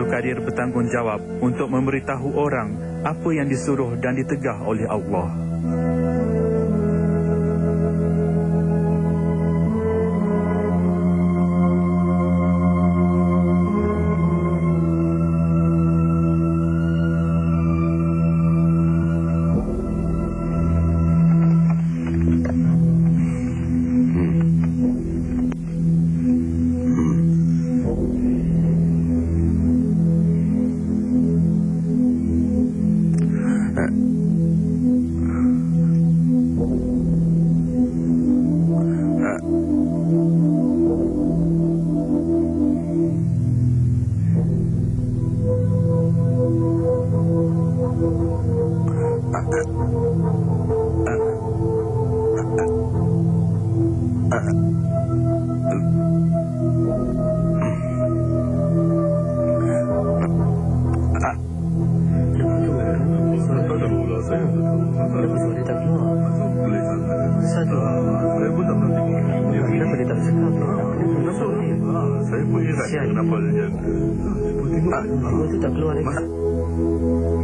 Abdul Kadir bertanggungjawab untuk memberitahu orang apa yang disuruh dan ditegah oleh Allah. Uh-huh.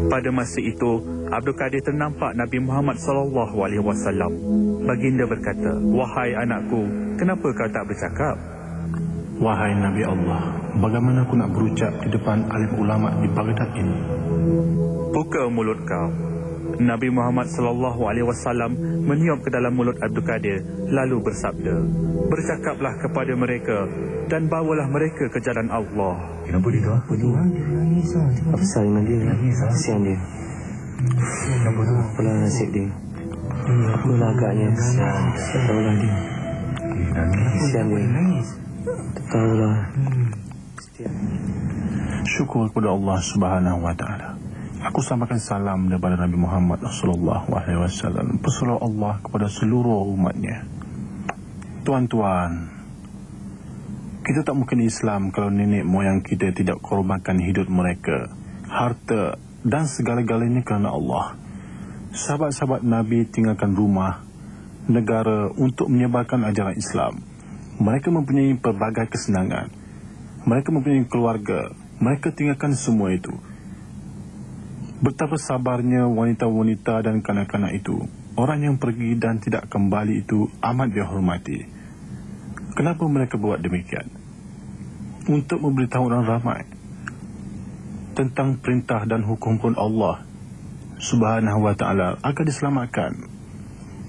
Pada masa itu, Abdul Kadir ternampak Nabi Muhammad sallallahu alaihi wasallam. Baginda berkata, "Wahai anakku, kenapa kau tak bercakap?" Wahai Nabi Allah, bagaimana aku nak berucap di depan alim ulama di Baghdad ini? Buka mulut kau. Nabi Muhammad sallallahu alaihi wasallam meniup ke dalam mulut Abdul Kadir lalu bersabda, "Bercakaplah kepada mereka dan bawalah mereka ke jalan Allah." Kenapa dia tu? Apa tu? Apa salah dengan dia? Kesian dia. Kenapa tu? Apalah nasib dia. Apalah agaknya kesian. Tak tahulah dia. Kesian dia. Tak tahulah. Syukur kepada Allah Subhanahu wa taala. Aku sampaikan salam daripada Nabi Muhammad sallallahu alaihi wasallam. Pesuruh Allah kepada seluruh umatnya. Tuan-tuan, kita tak mungkin Islam kalau nenek moyang kita tidak korbankan hidup mereka, harta dan segala-galanya kerana Allah. Sahabat-sahabat Nabi tinggalkan rumah, negara untuk menyebarkan ajaran Islam. Mereka mempunyai pelbagai kesenangan. Mereka mempunyai keluarga. Mereka tinggalkan semua itu. Betapa sabarnya wanita-wanita dan kanak-kanak itu. Orang yang pergi dan tidak kembali itu amat dihormati. Kenapa mereka buat demikian? Untuk memberitahu orang ramai tentang perintah dan hukum-hukum Allah Subhanahu wa taala agar diselamatkan.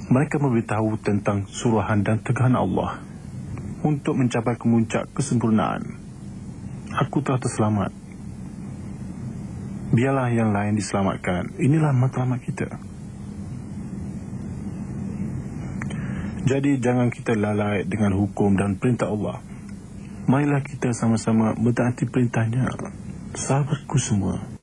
Mereka memberitahu tentang suruhan dan tegahan Allah untuk mencapai kemuncak kesempurnaan. Aku telah terselamat. Biarlah yang lain diselamatkan. Inilah matlamat kita. Jadi jangan kita lalai dengan hukum dan perintah Allah. Marilah kita sama-sama mentaati perintahnya. Sahabatku semua.